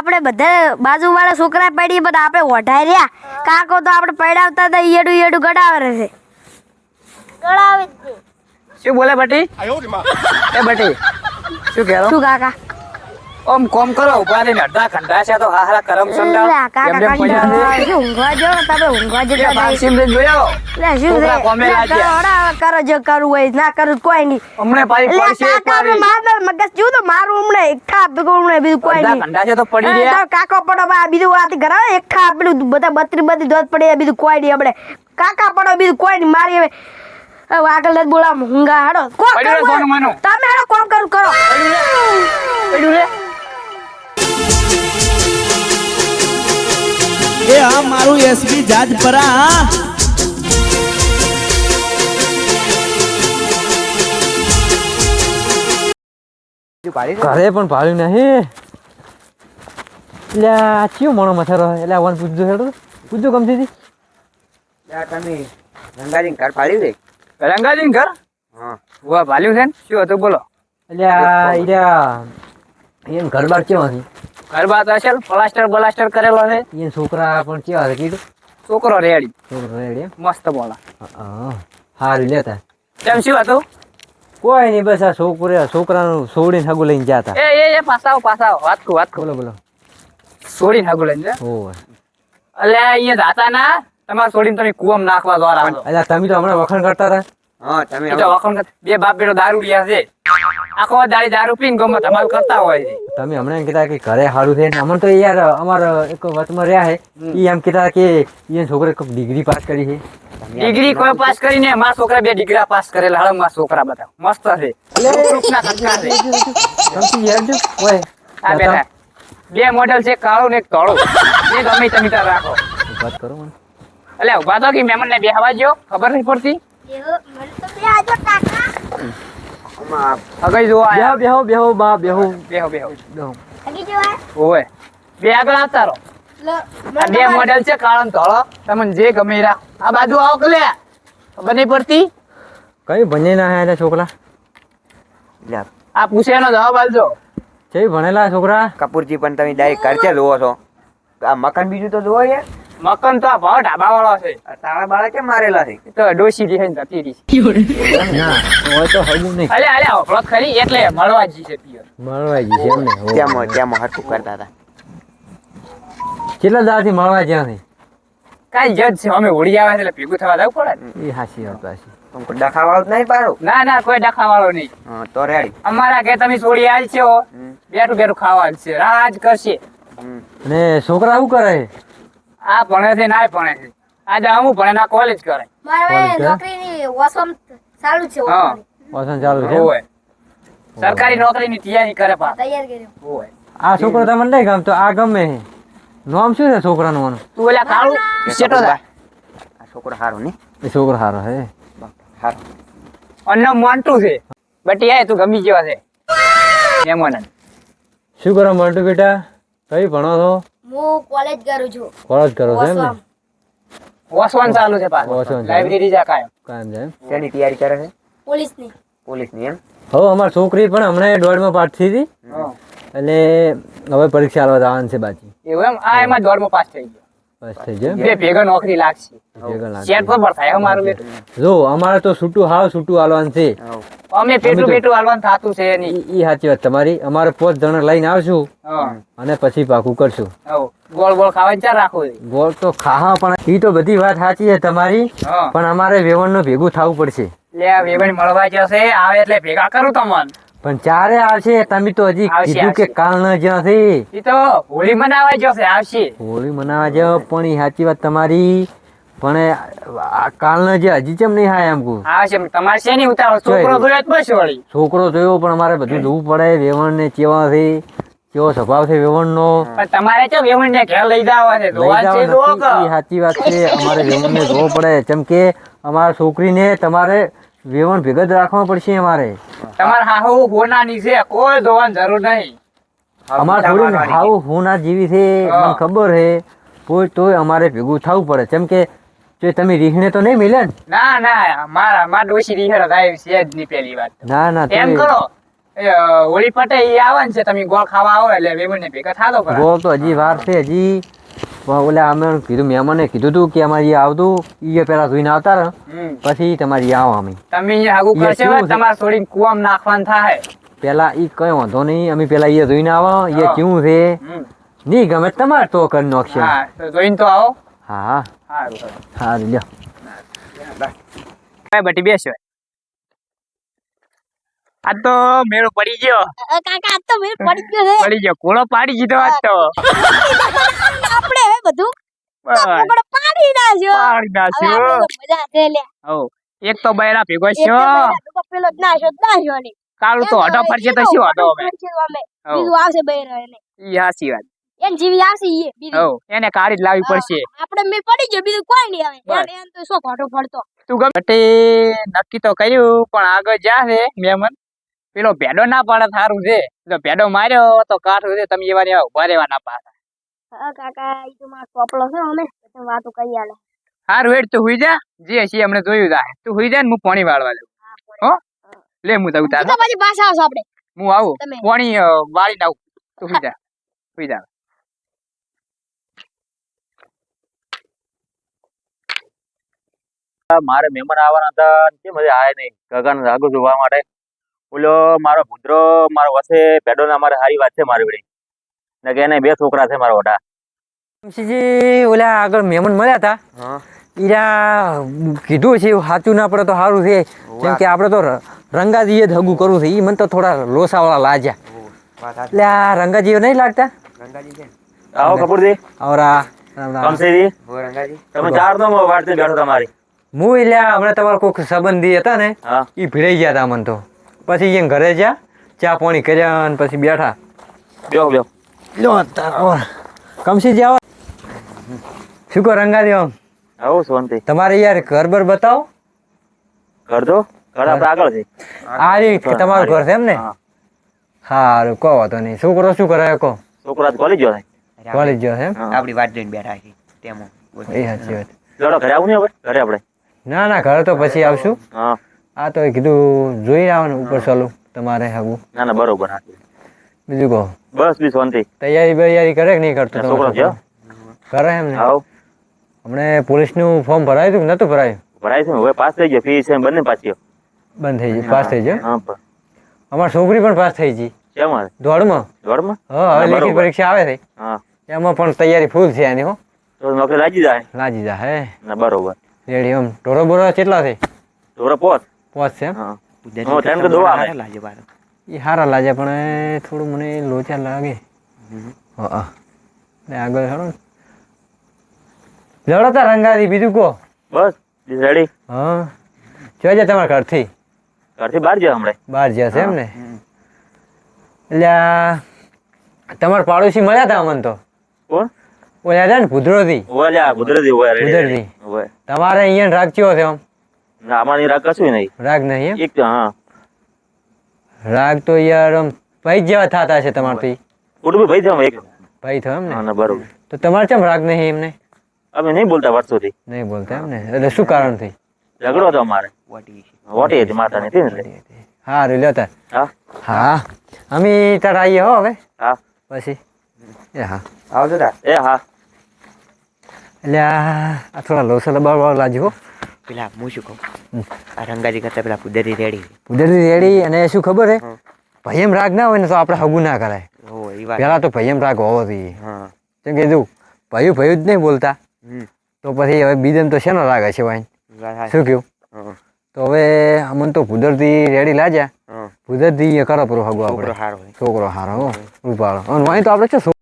આપણે બધા બાજુવાળા છોકરા પડીએ બધા આપણે ઓઢાઈ રહ્યા. કાકો તો આપણે પડાવતા હતા ઈયડું ઈયડું ગડાવે છે. ગડાવે શું બોલે બટી એ બટી શું કહેરો શું કાકા? ઓમ કોમ કરો ઊભા રહીને અડધા ઘંટા છે તો હા હારા કરમ સંડા લે, કાકા એમ એમ પડ્યા છે. કંટાળો. શું ઊંઘવા જો તમે ઊંઘવા જો જોઈ આવો. લે, શું છે? કોમે લે, ઓડા કરો, જો કરું હોય ના કરું કોઈ નહીં. હમણે એટલે પડશે એક કાકા માર મગજ જેવું તો મારું હમણે એક થા ભેગું હમણાં બીજું કોઈ નહીં. ઘંટા છે તો પડી રહ્યા. તો કાકો પડો બા બીજું આથી ઘરે એક થા પેલું બધા બત્રી બધી દોત પડે બીજું કોઈ નહીં આપણે કાકા પડો બીજું કોઈ નહીં મારી હવે આગળ બોલા હુંગા હાડો કોણ રે માનું. તમે હાડો કોમ કરું કરો. પડ્યું રે એ આ મારું એસબી જાજપરા હા ઘરે પણ ભાડ્યું નહીં. એટલે આ ચિયો મોણો રહે એટલે આવવાનું વન પૂછજો હેડો પૂછજો ગમતી હતી રંગાજીન ઘર ભાલ્યું છે? ને? શું હતું બોલો. એટલે આ ઘર બાર કેવા હતી? ઘર બાર તો છે પ્લાસ્ટર બ્લાસ્ટર કરેલો છે. એ છોકરા પણ કેવા છે કીધું? છોકરો રેડી છોકરો રેડી મસ્ત બોલા. સારું લેતા તેમ શું હતું? કોઈ નહીં બસ આ છોકરા છોકરાનું છોડીને હગું લઈને જતા એ એ એ પાસાઓ પાસાઓ વાત કુ વાત કુ બોલો બોલો. છોડીને હાગુ લઈને જા. ઓવે એટલે અહીંયા જાતા ના. તમારે છોડીને તમે કુવામાં નાખવા દ્વારા. એટલે તમે તો હમણાં વખાણ કરતા હતા? હા તમે વખણ બે બાપ બેટો દારૂ ગયા છે. આખો દાડી દારૂ પીને ગમે ધમાલ કરતા હોય છે. તમે હમણાં એમ કીધા કે ઘરે સારું છે ને અમને તો યાર અમાર એક વચમાં રહ્યા છે. એ એમ કીધા કે એ છોકરે ડિગ્રી પાસ કરી છે. ડિગ્રી કોઈ પાસ કરીને મારા છોકરા બે ડિગ્રી પાસ કરેલા. હાલ મારા છોકરા બધા. મસ્ત છે. ગ્રુપના ઘટના છે. સમજી યાર જો ઓય આ બેટા બે મોડેલ છે કાળું ને ધોળું. એ ગમે તમે ત્યાં રાખો. વાત કરો મને. એટલે ઊભા તો કે મહેમાન ને બેહવા જો ખબર નહીં પડતી? અગઈ જો બેહો બેહો બેહો બા બેહો. બેહો બેહો. બેહો. ઓય બે આગળ આવતા રહો. બે મોડેલ છે કાળો ને ધોળો. તમને જે ગમે આ બાજુ આવો કે લે. ખબર નહીં પડતી. કઈ ભણે ના હે છોકરા? આ પૂછે એનો જવાબ આલજો જે ભણેલા છોકરા. કપૂરજી પણ તમે ડાયરેક્ટ કરચે જોવો છો. આ મકાન બીજું તો જોવો યાર. મકન તો આ ભાવ ઢાબા વાળો છે તારા બાળા કેમ મારેલા છે. તો ડોસી રહી ને ના હોય તો હગું નહીં. અલે અલે હોફળો ખરી એટલે મળવાજી છે પિયર. મળવાજી છે એમને. કેમ ત્યાં હરખું કરતા હતા. કેટલા દાડાથી મળવા જ્યાં કાઈ જજ છે અમે હોળી આવે છે એટલે ભેગું થવા જવું પડે એ હાસી વાત હાસી તમકો કોઈ ડખા વાળું જ નહીં પારો ના ના કોઈ ડખાવાળો નહીં. હા, તો રેડી. અમારા કે તમે છોડી આલ છો. બેઠું બેઠું ખાવા છે. રાજ કરશે. ને છોકરા શું કરે? આ ભણે છે ના ભણે છે. આજે અમુક ભણે ના કોલેજ કરે. મારે? નોકરીની વસમ ચાલુ છે હા. વસમ. ચાલુ છે એમ? સરકારી નોકરીની તૈયારી કરે પા તૈયાર કર્યો હોય આ છોકરો તમને નહીં ગમતો? આ ગમે છે. નામ શું છે છોકરાનું આનું? તું ઓલા કાળું આ છોકરો હારો ને. એ છોકરો સારો હે હારો. અન્ન મોન્ટું છે. બટી આય તું ગમી ગયો છે. મહેમાન શું કરો મોટું બેટા? કઈ ભણો છો? હું કોલેજ કરું છું. કોલેજ કરો છો એમ ને. વસવાન ચાલુ છે પાછું. વસવાન ચાલુ. લાઇબ્રેરી જા કાયમ. કાયમ છે એમ? શેની તૈયારી કરે છે? પોલીસની. પોલીસની એમ? હવે અમારી છોકરી પણ હમણાં દોડમાં પાસ થઈ હતી. અને એટલે હવે પરીક્ષા આલવા જવાનું છે બાકી. એવું એમ? આ એમાં દોડમાં પાસ થઈ ગયો. બસ થઈ જાય બે ભેગા નોકરી લાગશે. ભેગા લાગે. શેર પર થાય અમારું બેટું. જો અમારે તો છૂટું હાવ છૂટું હાલવાનું છે. અમે પેટું પેટું હાલવાનું થાતું છે ઈ ઈ સાચી વાત તમારી. અમારે પોચ જણા લઈને આવશું અને પછી પાકું કરશું. ગોળ ગોળ ખાવા ચાર રાખવું ગોળ તો ખાવા પણ ઈ તો બધી વાત સાચી છે તમારી. પણ અમારે વેવણનું ભેગું થવું પડશે. વેવણ મળવા જશે. આવે એટલે ભેગા કરું તમન. પણ ચારે આવશે તમે તો હજી કીધું કે કાલ ન જ્યાંથી. ઈ તો હોળી મનાવા જશે આવશે હોળી મનાવા જાવ પણ એ સાચી વાત તમારી. પણ કાલ ન જે હજી કેમ નહીં હાય એમ કહું? આવશે તમારે નહીં ઉતારો છોકરો જોયો બસ વળી. છોકરો જોયો પણ અમારે બધું જોવું પડે વેવણ ને ચેવા છે કેવો સ્વભાવ છે વેવણ નો તમારે કેમ વેવણ ને ઘેર લઈ જવા છે છે? સાચી વાત છે અમારે વેવણ ને જોવો પડે. જેમ કે અમારા છોકરીને તમારે વેવણ ભેગા જ રાખવા પડશે અમારે. તમારે હાહુ હોનાની છે કોઈ ધોવાની જરૂર નહીં. અમારે થોડી મારવાની. હાવ હું ના છે મને ખબર છે. કોઈ તોય અમારે ભેગું થવું પડે. જેમ કે જો તમે રીહણે તો નહીં મિલે ને? ના ના મારા મારા ડોશી રીહણ થાય છે જ નહીં પહેલી વાત. ના ના એમ કરો હોળી પટે એ આવે છે તમે ગોળ ખાવા આવો એટલે વેવણ ને ભેગા થાતો ખરા ગોળ તો હજી વાર છે હજી. ઓલા અમે કીધું મહેમાને કીધું તું કે અમારે આવતું એ પેલા જોઈને આવતા રહે. પછી તમારી આવો અમે. તમે આગુ કરશે તમારે થોડી કુવામ નાખવાનું થાય. પેલા ઈ કઈ વાંધો નહીં અમે પેલા એ જોઈને આવો. એ હા. કેવું છે. નહીં ગમે તમારે તો કરી નાખશે. હા તો તો આવો. હા હા. સારું લ્યો. બટી બેસો આ તો મેળો પડી ગયો. કાકા આ તો મેળ પડી ગયો છે પડી ગયો. કોળો પાડી દીધો આ તો. આપણે હવે બધું કોળો પાડી નાખ્યો. પાડી નાખ્યો. મજા છે લે. હો એક તો બૈરા ભેગો છો પેલો જ નાશો જ નાખ્યો નહીં. કાળું તો હટો ફરશે તો શું તો અમે. બીજું આવશે બૈરા એને. ઈ હાસી વાત. એન જીવી આવશે ઈ બીજું. હો એને કાઢી જ લાવવી પડશે. આપણે મેં પડી ગયો બીજું કોઈ નહીં આવે. એને- તો શું ઘોટો ફરતો તું ગમ બટે નક્કી તો કર્યું પણ આગળ જા છે મેમન. પેલો ભેડો ના પાડે સારું છે. જો ભેડો માર્યો તો કાઠું છે તમે એવા એવા ઊભા રહેવા ના પાડે હા કાકા ઈ તો મારો કોપલો છે અમે તમે વાતો કરી આલે. હારું હેડ તું હુઈ જા. જે છે અમને જોયું તા તું હુઈ જા ને હું પાણી વાળવા જાઉં. હો લે હું જઉં તારે. તો પછી પાછા આવશો આપણે હું આવું. તમે. પાણી વાળી વાળીને તું હુઈ જા. હુઈ જા. મારે મહેમાન આવવાના હતા કેમ હજી આયા નહીં? ગગન આગળ જોવા માટે? ઓલો મારો પુત્ર મારો વસે પેડોના મારે સારી વાત છે મારી વડે ને કે એને બે છોકરા છે મારા વડા. શમશીજી ઓલા આગળ મહેમાન મળ્યા હતા. ઈરા કીધું છે સાચું ના પડે તો સારું છે. કેમ કે આપણે તો રંગાજીએ જ હગું કરવું છે. એ મને તો થોડા લોસાવાળા લાજ્યા. વાત એટલે આ રંગાજીઓ નહીં લાગતા? રંગાજી છે. ને? આવો કપૂરજી. આવરા. રામ રામ. કમસેજી હો રંગાજી. તમે ચાર નો વાટથી બેઠો તમારી. હું એટલે હમણાં તમારા કોઈક સંબંધી હતા ને એ ભીડાઈ ગયા હતા મને તો. પછી અહીંયા ઘરે જ્યાં ચા પાણી કર્યા અને પછી બેઠા. બેહો બેહો. લો તારો કમસી જાવ શું કહો રંગાજી આમ આવો શાંતિ. તમારે યાર ઘર બર બતાવો. ઘર તો? ઘર આપણે આગળ છે. આ રે તમારું ઘર છે એમ ને? હા. સારું કહો વાંધો નહીં. છોકરો શું કરે કહો. છોકરા કોલેજ ગયો છે. કોલેજ ગયો છે એમ? આપણી વાત જોઈને બેઠા છે તેમાં એ સાચી વાત. ઘરે આવું ને હવે? ઘરે આપણે. ના ના ઘરે તો પછી આવશું. હા. આ તો કીધું જોઈ આવવાનું ઉપર ચાલું તમારે આવું ના ના બરોબર બીજું કહો. બસ બી શાંતિ. તૈયારી બૈયારી કરે કે નહીં કરતો છોકરો છે? કરે એમ ને આવો. હમણે પોલીસનું ફોર્મ ભરાયું હતું કે નતું ભરાયું? ભરાય છે હવે પાસ થઈ ગયો ફી છે બંને પાછી બંધ થઈ ગયો પાસ થઈ ગયો? હા પણ. છોકરી પણ પાસ થઈ ગઈ. કેમાં દોડમાં દોડમાં હા હવે લેખિત પરીક્ષા આવે છે. હા. એમાં પણ તૈયારી ફૂલ છે એની હો. તો નોકરી લાગી જાય? લાજી જાય હે. ના બરોબર. રેડી આમ ઢોરો બોરો કેટલા છે? ઢોરો પોત છે દોવા હારા. લાગે પણ થોડું મને લોચા લાગે. હા આગળ હેડો લડો તા રંગાથી બીજું કહો. બસ રેડી હા. જોજે તમારા ઘરથી? ઘરથી બહાર જાય હમણાં. બહાર જશે એમ ને? એટલે તમારા પાડોશી મળ્યા હતા અમને તો? કોણ? ઓલા ને ભૂદરોથી ઓલા ગુજરાતી. ઓય તમારે અહીંયા રાખ્યો છે આમ અમારી રાગ કશું નહીં. રાગ નહીં એક તો હા. રાગ તો યાર આમ ભાઈ જેવા થતા છે તમારથી. કુટુંબ ભાઈ છે અમે એક ભાઈ થયો એમ હા ને ના બરોબર. તો તમારે કેમ રાગ નહીં એમને? અમે નહીં બોલતા વર્ષોથી નહીં બોલતા એમ ને એટલે શું કારણ થઈ ઝઘડો હતો અમારે. વોટ હતી માતા નથી ને? એટલે. હા લ્યો તાર હા? હા. અમે તાર આવીએ હો હવે. હા. પછી. એ હા. આવજો તાર. એ હા. એટલે આ થોડા લોસા બાર બાર હો. પેલા હું શું કહું? આ રંગાજી કરતા પેલા પુદરી રેડી. પુદરી રેડી અને શું ખબર હે? ભાઈ એમ રાગ ના હોય ને તો આપણે હગું ના કરાય. પેલા તો ભાઈ એમ રાગ હોવો જોઈએ. કેમ કે જો ભાઈ ભાઈ જ નહીં બોલતા. તો પછી હવે બીજન તો શેનો રાગ હશે ભાઈ? શું કહ્યું? તો હવે અમને તો કુદરતી રેડી લાજ્યા કુદરતી કરો પૂરો હગો છોકરો આપણે. છોકરો હારો રૂપાળો. અને વાંહી તો આપણે શું